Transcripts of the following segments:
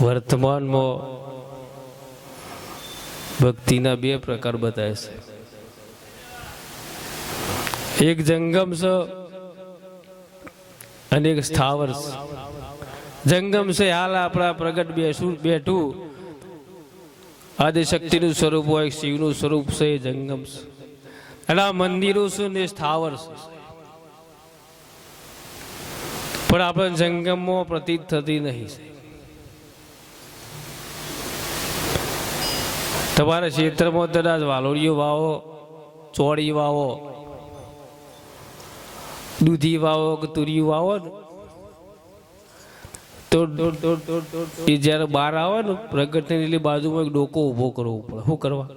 વર્તમાનમાં ભક્તિના બે પ્રકાર બતાવે છે. એક જંગમ છે અને એક સ્થાવર છે જંગમ છે હાલ આપણા પ્રગટ બેસું, બેઠું. આદિશક્તિનું સ્વરૂપ હોય, શિવનું સ્વરૂપ છે એ જંગમ છે અને આ મંદિરો છે ને સ્થાવર છે પણ આપણે જંગમમાં પ્રતીત થતી નહીં. તમારા ક્ષેત્રમાં કદાચ વાલોડીઓ વાવો ચોળી વાવો દૂધી વાવો કે તુરિયું વાવો ને તો એ જ્યારે બહાર આવે ને પ્રગટની એટલી બાજુમાં એક ડોકો ઊભો કરવો પડે. શું કરવા?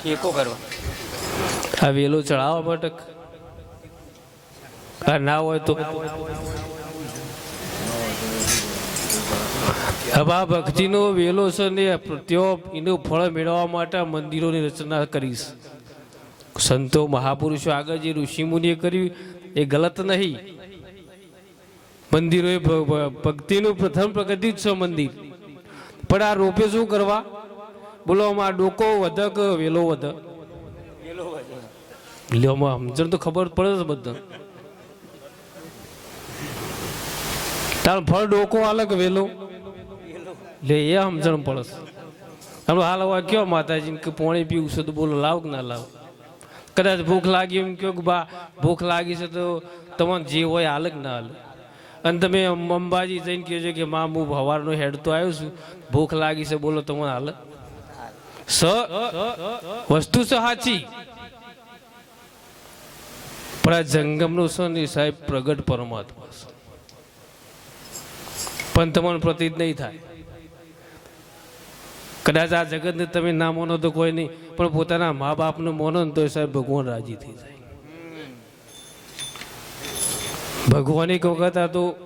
ટેકો કરવા. આ વેલો ચડાવવા માટે. આ ના હોય તો હવે આ ભક્તિનો વેલો છે ને તેઓ એનું ફળ મેળવવા માટે મંદિરોની રચના કરીશ. સંતો મહાપુરુષો આગળ જે ઋષિમુનિએ કર્યું, એ ગલત નહીં. મંદિરો એ ભક્તિનું પ્રથમ પ્રગતિ જ છે મંદિર. પણ આ રોપે શું કરવા? બોલો, આમાં ડોકો વધક, વેલો વધક? લ્યોમાં સમજણ તો ખબર પડે છે બધા. તાર ફળ ડોકો, અલગ વેલો. લે, એ સમજણ પડશે. હમણાં હાલ હવે કયો માતાજીને કે પોણી પીવું છે તો બોલો, લાવ કે ના લાવ? કદાચ ભૂખ લાગી એમ કહો કે બા, ભૂખ લાગી છે તો તમને જે હોય હાલ કે ના હાલ. અને તમે અંબાજી જઈને કહો છો કે મા, હું ભવારનો હેડ તો આવ્યો છું. ભૂખ લાગી છે, બોલો તમને હાલ? સ, વસ્તુ છે સાચી પણ આ જંગમનું છે ને સાહેબ પ્રગટ પરમાત્મા છે પણ તમને પ્રતીત નહીં થાય. કદાચ આ જગતને તમે ના માનો તો કોઈ નહીં, પણ પોતાના મા બાપને માનો ને તો સાહેબ ભગવાન રાજી થઈ જાય. ભગવાન એક વખત આ તો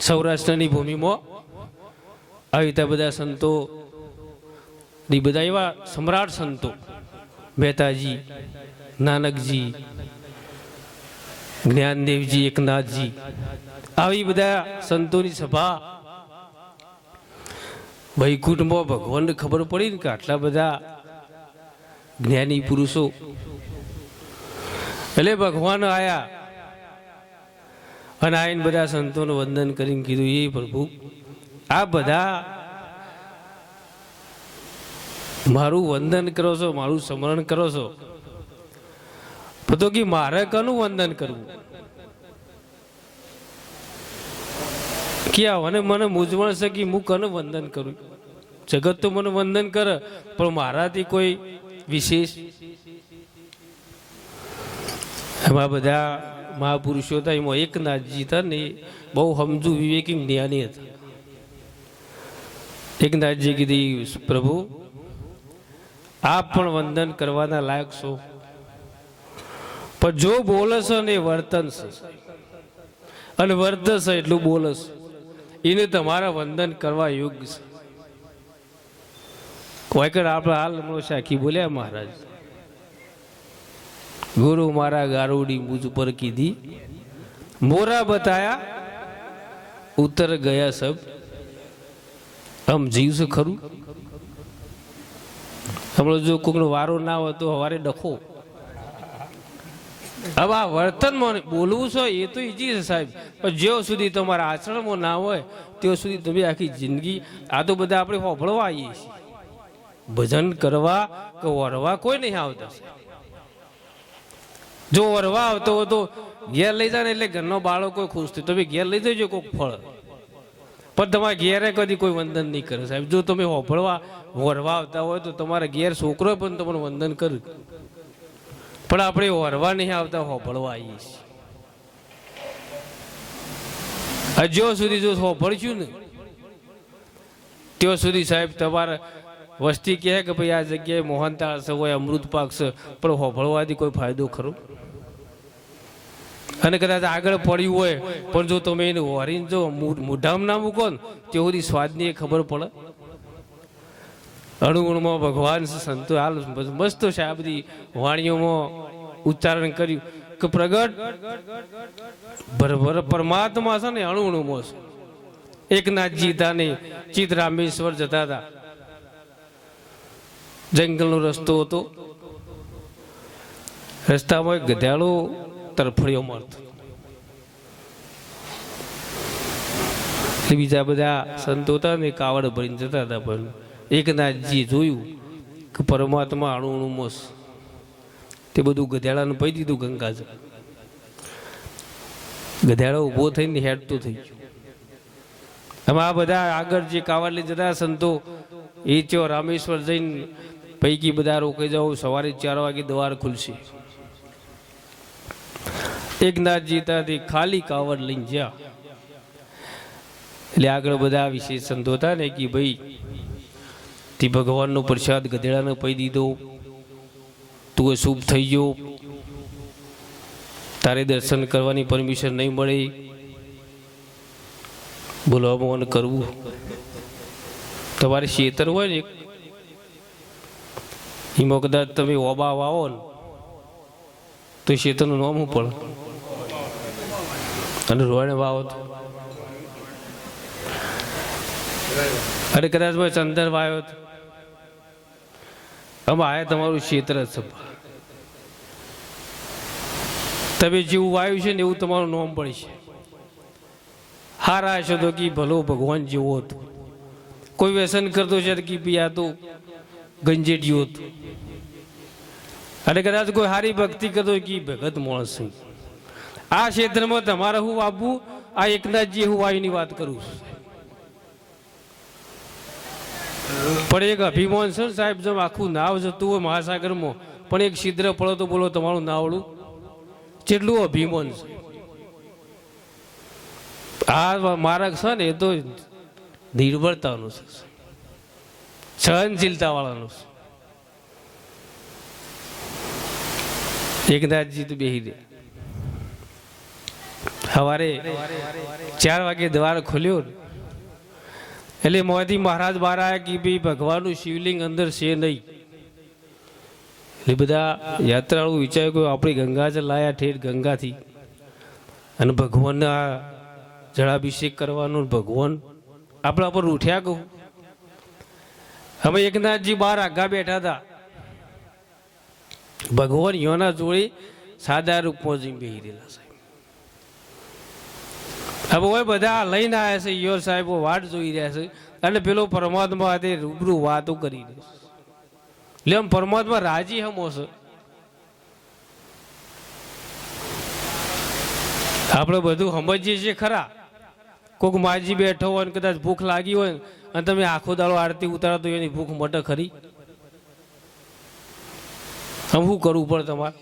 સૌરાષ્ટ્રની ભૂમિમાં આવી રીતે બધા સંતો, ની બધા એવા સમ્રાટ સંતો, મહેતાજી, નાનકજી, જ્ઞાનદેવજી, એકનાથજી, આવી બધા સંતોની સભા વૈકુંઠમાં ભગવાનને ખબર પડી ને કે આટલા બધા જ્ઞાની પુરુષો. એટલે ભગવાન આયા અને આવીને બધા સંતોનું વંદન કરીને કીધું એ પ્રભુ, આ બધા મારું વંદન કરો છો, મારું સ્મરણ કરો છો. તો કે મારે કનું વંદન કરવું? કે અને મને મૂંઝવણ છે કે હું કનું વંદન કરું? જગત તો મને વંદન કરે, પણ મારાથી કોઈ વિશેષ. એમાં બધા મહાપુરુષો હતા, એમાં એક નાથજી હતા ને બહુ સમજુ વિવેકી જ્ઞાની હતા. એકનાથજી કીધી પ્રભુ, આપ પણ વંદન કરવાના લાયક છો. પણ જો બોલશો ને વર્તન અને વર્તશે એટલું બોલશ એને તમારા વંદન કરવા યોગ્ય છે. કોઈ કર આપણે હાલ સાખી બોલ્યા મહારાજ. ગુરુ મારા ગારુડી મુજ પર કીધી, મોરા બતાયા ઉતર ગયા સબ આમ જીવશે ખરું? હમણાં જો કોઈનો વારો ના હોય તો હવારે ડખો. હવે આ વર્તનમાં બોલવું છે, એ તો ઈજી છે સાહેબ. પણ જ્યાં સુધી તમારા આચરણમાં ના હોય, ત્યાં સુધી તમે આખી જિંદગી, આ તો બધા આપણે હોભળવા આવીએ છીએ. ભજન કરવા કે વરવા કોઈ નહીં આવતા. જો વરવા આવતો હોય તો ઘેર લઈ જાય ને એટલે ઘરનો બાળકો ખુશ થાય. તમે ઘેર લઈ જજો કોઈક ફળ. પણ તમારા ઘેરે કદી કોઈ વંદન નહીં કરે સાહેબ. જો તમે હોભળવા વરવા આવતા હોય તો તમારા ઘેર છોકરો પણ તમને વંદન કરે પણ આપણે વરવા નહીં આવતા, હોભળવા આવીએ છીએ. હજુ સુધી જો હોભળશું ને, ત્યાં સુધી સાહેબ તમારે વસ્તી કહે કે ભાઈ આ જગ્યાએ મોહનતાળ છે, હોય અમૃત પાક છે, પણ હોભળવાથી કોઈ ફાયદો ખરો? અને કદાચ આગળ પડ્યું હોય, પણ જો તમે એને વરીને જો મોઢામાં ના મૂકો ને સુધી સ્વાદની એ ખબર પડે? અણુગુણમાં ભગવાન સંતો હાલ મસ્ત છે આ બધી વાણીઓમાં ઉચ્ચારણ કર્યું કે પ્રગટ પરમાત્મા છે ને અણુગુણમાં છે. એકનાથજી તાને ચિત રામેશ્વર જતા હતા. જંગલનો રસ્તો હતો. રસ્તામાં એક ગધેડો તરફડ્યો મળતો. બીજા બધા સંતો હતા ને કાવડ ભરીને જતા હતા પણ એકનાથજીએ જોયું કે પરમાત્મા અણુ અણુમોસ તે બધું ગધેડાને પહી દીધું ગંગાજળ ગધેડો ઊભો થઈને હેડતો થઈ ગયો. આમાં આ બધા આગળ જે કાવડ લઈ જતા સંતો, એ ચો રામેશ્વર જઈને પૈકી બધા રોકાઈ જાઓ, સવારે ચાર વાગે દ્વાર ખુલશે. એકનાથજી ત્યાંથી ખાલી કાવડ લઈને જ્યાં એટલે આગળ બધા વિશે સંતો હતા ને કે ભાઈ, તે ભગવાનનો પ્રસાદ ગધેડાને પહી દીધો. તું શુભ થઈ ગયો. તારે દર્શન કરવાની પરમિશન નહીં મળે. બોલો મોન કરવું. તમારે શેતર હોય ને એમાં કદાચ તમે ઓબા વાવો ને, તો શેતરનું નામ શું પડે? અને રોયણ વાવો તો? અરે કદાચ ભાઈ ચંદર વાયો તો? આમાં આયા તમારું ક્ષેત્ર છે. તમે જેવું વાયું છે ને એવું તમારું નામ પડશે હારા હશો તો કે ભલો ભગવાન જેવો હતો. કોઈ વ્યસન કરતો છે કે આ તો ગંજેટીયો હતું અને કદાચ કોઈ સારી ભક્તિ કરતો કે ભગત માણસ આ ક્ષેત્રમાં તમારે હું વાપવું આ એકનાથજી હું વાયુની વાત કરું છું. પણ એક અભિમાન છે સાહેબ, જેમ આખું નાવ જતું હોય મહાસાગરમાં, પણ એક છિદ્ર પડો તો બોલો તમારું નાવડું. જેટલું અભિમાન છે. આ મારક છે ને એ તો નિર્ભરતાનું છે. સહનશીલતા વાળાનું એકનાથજી તો બેહી દે. સવારે ચાર વાગે દ્વાર ખોલ્યો એટલે મોદી મહારાજ બહાર આવ્યા કે ભાઈ ભગવાનનું શિવલિંગ અંદર છે નહીં. એટલે બધા યાત્રાળુ વિચાર્યું કે આપણે ગંગાજળ લાયા ઠેર ગંગાથી. અને ભગવાનના જળાભિષેક કરવાનો ભગવાન આપણા પર ઉઠ્યા કહું. અમે એકનાથજી બહાર આગા બેઠા હતા. ભગવાન યોના જોડે સાદા રૂપમાં જઈને બેહી રહેલા સાહેબ. હવે હોય બધા લઈને આવ્યા છે યોર સાહેબો વાટ જોઈ રહ્યા છે. અને પેલો પરમાત્મા હાથે રૂબરૂ વાતો કરી રહ્યો એટલે આમ પરમાત્મા રાજી હમો છે? આપણે બધું સમજીએ છીએ ખરા. કોઈક માજી બેઠો હોય ને કદાચ ભૂખ લાગી હોય ને અને તમે આખો દાડો આરતી ઉતારો તો એની ભૂખ મટે ખરી? આમ શું કરવું પડે તમારે?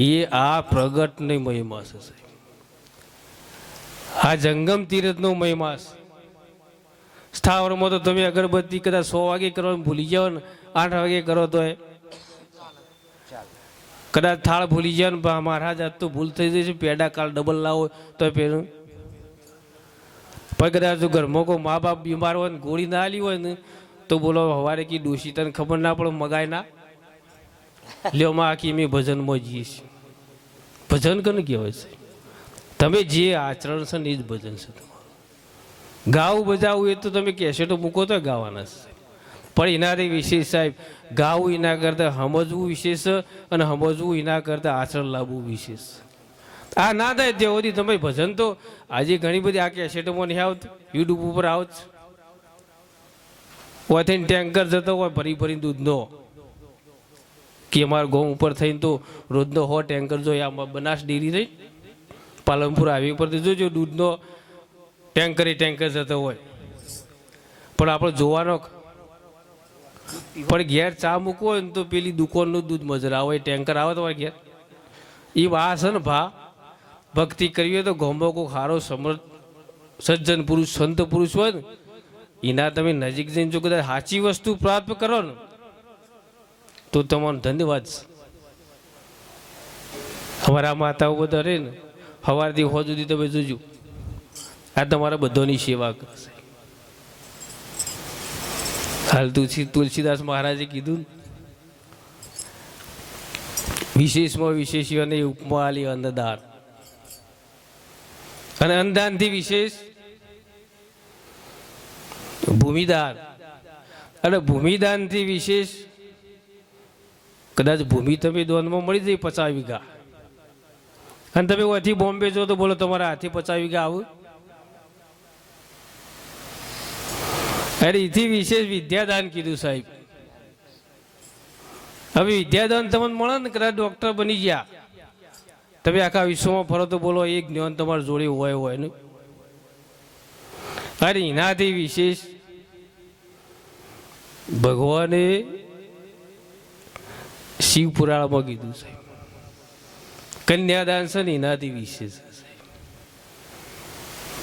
એ આ પ્રગટ નહીં મહિમા છે, સાહેબ. આ જંગમ તીરથનો મહિમા છે. સ્થાવરમાં તો તમે અગરબત્તી કદાચ સો વાગે કરવાનું ભૂલી જાઓ ને, આઠ વાગે કરો તો કદાચ થાળ ભૂલી જાઓ ને મહારાજ આજ તો ભૂલ થઈ જશે, પેડા કાલ ડબલ લાવો તો પેલું પણ કદાચ ઘર કોઈ મા બાપ બીમાર હોય ને ગોળી ના આલી હોય ને, તો બોલો હવારે કી ડોશી તને ખબર ના પડે મગાય ના? લ્યો માં આખી મેં ભજનમાં જઈએ છીએ. ભજન કોને કહેવાય છે તમે જે આચરણ છે ને એ જ ભજન છે તમારું. ગાવું બજાવવું એ તો તમે કેસેટો મૂકો તો ગાવાના છે પણ એનાથી વિશેષ સાહેબ ગાવું એના કરતાં સમજવું વિશેષ અને સમજવું એના કરતાં આચરણ લાવવું વિશેષ. આ ના થાય ત્યાં સુધી તમે ભજન તો આજે ઘણી બધી આ કેસેટોમાં નહીં આવતું યુટ્યુબ ઉપર આવત. ઓથીને ટેન્કર જતો હોય, ભરી ભરી દૂધનો. કે અમારા ઘઉં ઉપર થઈને તો રોજનો હો ટેન્કર જોઈએ આમાં બનાસ ડેરી થઈ. પાલનપુર હાઈવે પરથી જોજો, દૂધનો ટેન્કરે ટેન્કર જતો હોય. પણ આપણે જોવાનો પણ ઘેર ચા મૂકવો હોય ને તો પેલી દુકાનનું દૂધ મજરા હોય, ટેન્કર આવે તમારે ઘેર. એ વાસ ને ભા. ભક્તિ કરવી હોય તો ગોમો કોઈ સમર્થ સજ્જન પુરુષ, સંત પુરુષ હોય ને, એના તમે નજીક જઈને જો કદાચ સાચી વસ્તુ પ્રાપ્ત કરો ને, તો તમારો ધન્યવાદ અમારા માતાઓ બધા રહે ને સવારથી હો સુધી તમે જોજો. આ તમારા બધાની સેવા કરશે. હાલ તુલસી, તુલસીદાસ મહારાજે કીધું વિશેષમાં વિશેષ વિશેષીઓને ઉપમા આલી અન્નદાન. અને અન્નદાનથી વિશેષ ભૂમિદાન. અને ભૂમિદાનથી વિશેષ કદાચ ભૂમિ તમે દોનમાં મળી જઈ પચાસ વીઘા. અને તમે અહીંથી બોમ્બે જો તો બોલો તમારા હાથે પચાસ વીઘા આવું. અરે એથી વિશેષ વિદ્યાદાન કીધું સાહેબ. હવે વિદ્યાદાન તમને મળે ને કદાચ ડોક્ટર બની ગયા. તમે આખા વિશ્વમાં ફરો તો બોલો, એક જ્ઞાન તમારી જોડે હોય હોય ને? અરે એનાથી વિશેષ ભગવાને શિવપુરાણમાં કીધું સાહેબ કન્યાદાન છે ને એનાથી વિશેષ છે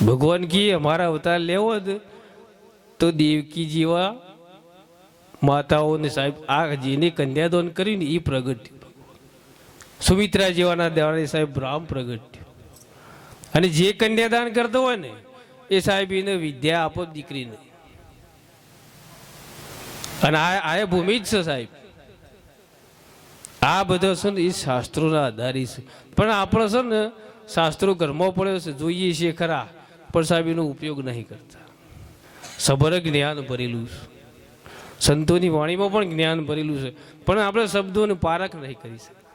ભગવાન કી અમારા અવતાર લેવો જ. તો દેવકી જેવા માતાઓને, સાહેબ, આ જેને કન્યાદાન કર્યું ને, એ પ્રગટ સુમિત્રા જેવાના દેવાણી સાહેબ રામ પ્રગટ અને જે કન્યાદાન કરતો હોય ને, એ સાહેબ એને વિદ્યા આપો દીકરીને અને આ આ ભૂમિ જ છે સાહેબ. આ બધો છે ને એ શાસ્ત્રોના આધારિત છે. પણ આપણે છે ને શાસ્ત્રો ઘરમાં પડ્યો છે, જોઈએ છીએ ખરા, પણ સાહેબ એનો ઉપયોગ નહીં કરતા. સબર જ્ઞાન ભરેલું છે. સંતોની વાણીમાં પણ જ્ઞાન ભરેલું છે. પણ આપણે શબ્દોને પારખ નહીં કરી શકતા.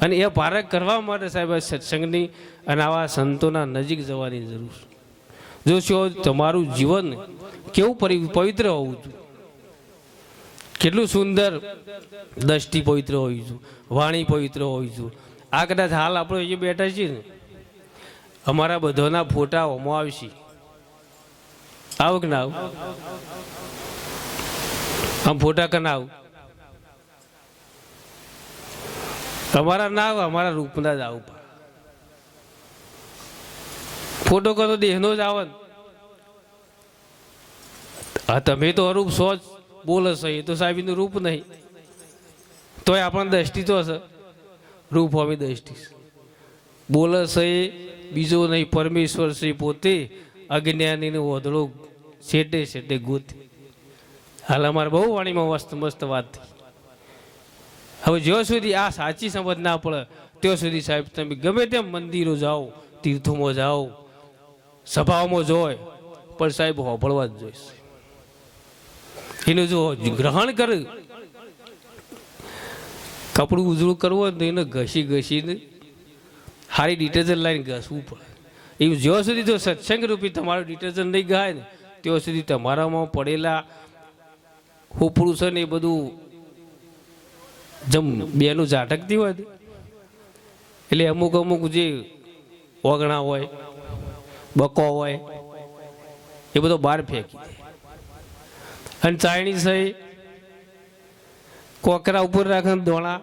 અને એ પારખ કરવા માટે સાહેબ સત્સંગની અને આવા સંતોના નજીક જવાની જરૂર છે. જો છો તમારું જીવન કેવું પવિત્ર હોવું જોઈએ. કેટલું સુંદર દ્રષ્ટિ પવિત્ર હોવી જોઈએ વાણી પવિત્ર હોવી જોઈએ આ કદાચ હાલ આપણે અહીંયા બેઠા છીએ ને, અમારા બધાના ફોટા હોમો આવશે. આવું કે ના આવું? આમ ફોટા કે ના આવું. અમારા ના આવે અમારા રૂપના જ આવું ફોટો કરો દેહનો જ આવે. હા, તમે તો અરૂપ સો જ. બોલો છો, એ તો સાહેબનું રૂપ નહીં. તોય આપણને દ્રષ્ટિ તો હશે. રૂપ હોવી દ્રષ્ટિ બોલો છે બીજો નહીં, પરમેશ્વર શ્રી પોતે, અજ્ઞાનીનો ઓધળો છેટે છેટે ગોતે. હાલ અમારે બહુ વાણીમાં મસ્ત મસ્ત વાત થઈ. હવે જ્યાં સુધી આ સાચી સમજ ના પડે, ત્યાં સુધી સાહેબ તમે ગમે તેમ મંદિરો જાઓ, તીર્થોમાં જાઓ, સભાઓમાં જોય, પણ સાહેબ હોભળવા જ જોઈશ. એનું જો ગ્રહણ કરે, કપડું ઉજળું કરવું હોય તો એને ઘસી ઘસીને સારી ડિટર્જન્ટ લાવીને ઘસવું પડે. એવું જ્યાં સુધી જો સત્સંગ રૂપી તમારું ડિટર્જન્ટ નહીં ગાય ને, ત્યાં સુધી તમારામાં પડેલા હોપડું છે ને એ બધું જમ બેનું ઝાટકતી હોય એટલે અમુક અમુક જે ઓગણા હોય, બકો હોય, એ બધો બહાર ફેંકી અને ચાઇનીઝ સહી કોકરા ઉપર રાખે દોણા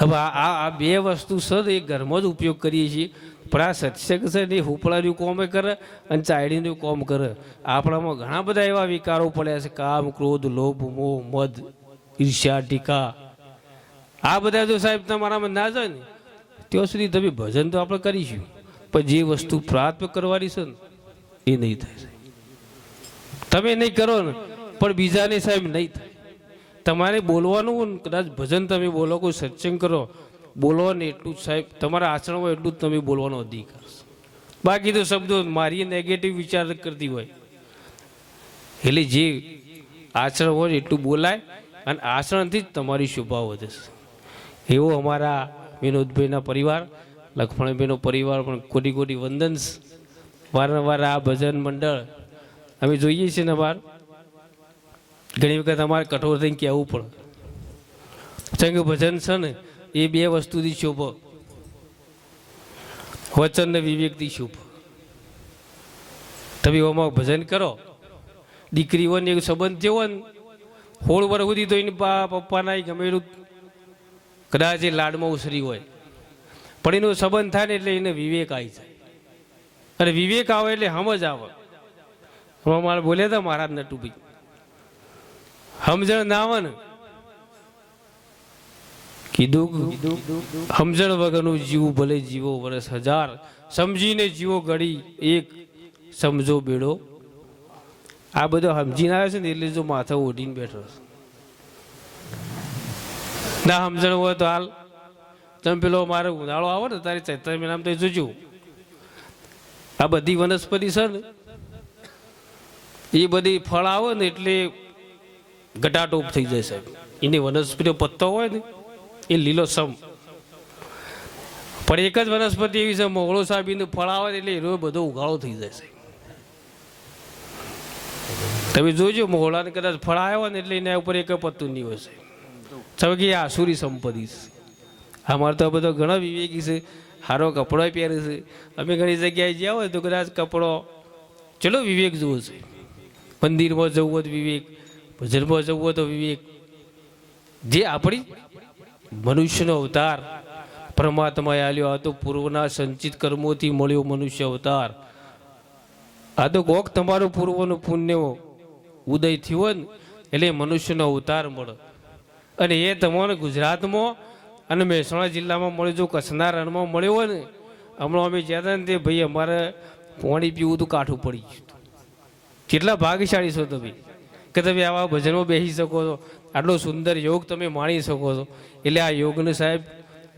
હવે આ આ બે વસ્તુ સદ એ ઘરમાં જ ઉપયોગ કરીએ છીએ. પણ આ સત્સંગ છે ને હુપળાનું કોમે કરે અને ચાયડીનું કોમ કરે. આપણામાં ઘણા બધા એવા વિકારો પડ્યા છે. કામ, ક્રોધ, લોભ, મોહ, મદ. ઈર્ષ્યા ટીકા. આ બધા જો સાહેબ તમારામાં ના જાય ને, ત્યાં સુધી તમે ભજન તો આપણે કરીશું, પણ જે વસ્તુ પ્રાપ્ત કરવાની છે ને, એ નહીં થાય. તમે નહીં કરો ને, પણ બીજાને સાહેબ નહીં થાય. તમારે બોલવાનું કદાચ ભજન તમે બોલો, કોઈ સત્સંગ કરો, બોલો ને એટલું જ સાહેબ, તમારા આચરણમાં એટલું જ તમે બોલવાનો અધિકાર બાકી તો શબ્દો મારી નેગેટિવ વિચાર કરતી હોય. એટલે જે આચરણ હોય એટલું બોલાય અને આસરણથી જ તમારી શોભા વધે છે. એવો અમારા વિનોદભાઈના પરિવાર લક્ષ્મણભાઈનો પરિવાર પણ કોટી કોટી વંદન વારંવાર આ ભજન મંડળ અમે જોઈએ છીએ ને બહાર. ઘણી વખત અમારે કઠોર થઈને કહેવું પડે. કે ભજન છે ને, એ બે વસ્તુથી શોભો. વચન ને વિવેકથી શુભ. તમે ઓમાં ભજન કરો. દીકરીઓને એક સંબંધ જેવો ને હોળ વર્ષ સુધી તો એની બા પપ્પાના ગમેલું કદાચ એ લાડમાં ઉસરી હોય. પણ એનો સંબંધ થાય ને એટલે એને વિવેક આવી જાય. અને વિવેક આવે એટલે સમજ આવે. હમણાં મારે બોલ્યા હતા મહારાજ નટુભાઈ. સમજણ ના આવે ને. કીધું સમજણ વગરનું જીવું ભલે જીવો વર્ષ હજાર, સમજીને જીવો ઘડી એક, સમજો બેડો. આ બધો સમજીને આવે છે ને, એટલે જો માથો ઓઢીને બેઠો ના સમજણ હોય તો હાલ. તમે પેલો મારે ઉનાળો આવે ને, તારી ચૈત્ર મહિનામાં તો જોજો. આ બધી વનસ્પતિ છે ને, એ બધી ફળ આવે ને એટલે ઘટાટોપ થઈ જાય સાહેબ. એની વનસ્પતિનો પત્તો હોય ને, એ લીલો સમ પણ એક જ વનસ્પતિ એવી છે, મોગળો સાબીનું ફળ આવે એટલે એનો બધો ઉગાળો થઈ જાય સાહેબ. તમે જોજો, મોહળાને કદાચ ફળ આવ્યો ને એટલે એના ઉપર એક પત્તું નહીં હશે તમે કે આ આસુરી સંપત્તિ છે. અમારે તો બધો ઘણા વિવેકી છે. સારો કપડો પહેરે છે. અમે ઘણી જગ્યાએ જ્યાં હોય તો કદાચ કપડો ચલો વિવેક જુઓ છે મંદિરમાં જવું હોય તો વિવેક, ભજનમાં જવું હોય તો વિવેક. જે આપણી મનુષ્યનો અવતાર પરમાત્માએ આલ્યો, આ તો પૂર્વના સંચિત કર્મોથી મળ્યો મનુષ્ય અવતાર. આ તો કોક તમારું પૂર્વનું પુણ્ય ઉદય થયો ને, એટલે મનુષ્યનો અવતાર મળે. અને એ તમને ગુજરાતમાં અને મહેસાણા જિલ્લામાં મળ્યો જો, કચ્છના રણમાં મળ્યો હોય ને, હમણાં અમે જ્યાં ને તે ભાઈ અમારે પાણી પીવું તો કાઠું પડી ગયું કેટલા ભાગ્યશાળી છો તમે, કે તમે આવા ભજનો બેસી શકો છો, આટલો સુંદર યોગ તમે માણી શકો છો. એટલે આ યોગને સાહેબ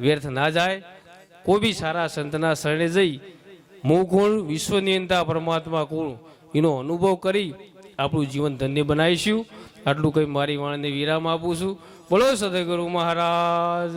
વ્યર્થ ના જાય, કોઈ બી સારા સંતના શરણે જઈ હું કોણ વિશ્વની અંતા પરમાત્મા કોણ, એનો અનુભવ કરી આપણું જીવન ધન્ય બનાવીશું. આટલું કંઈ મારી વાણીને વિરામ આપું છું. બોલો સદગુરુ મહારાજ.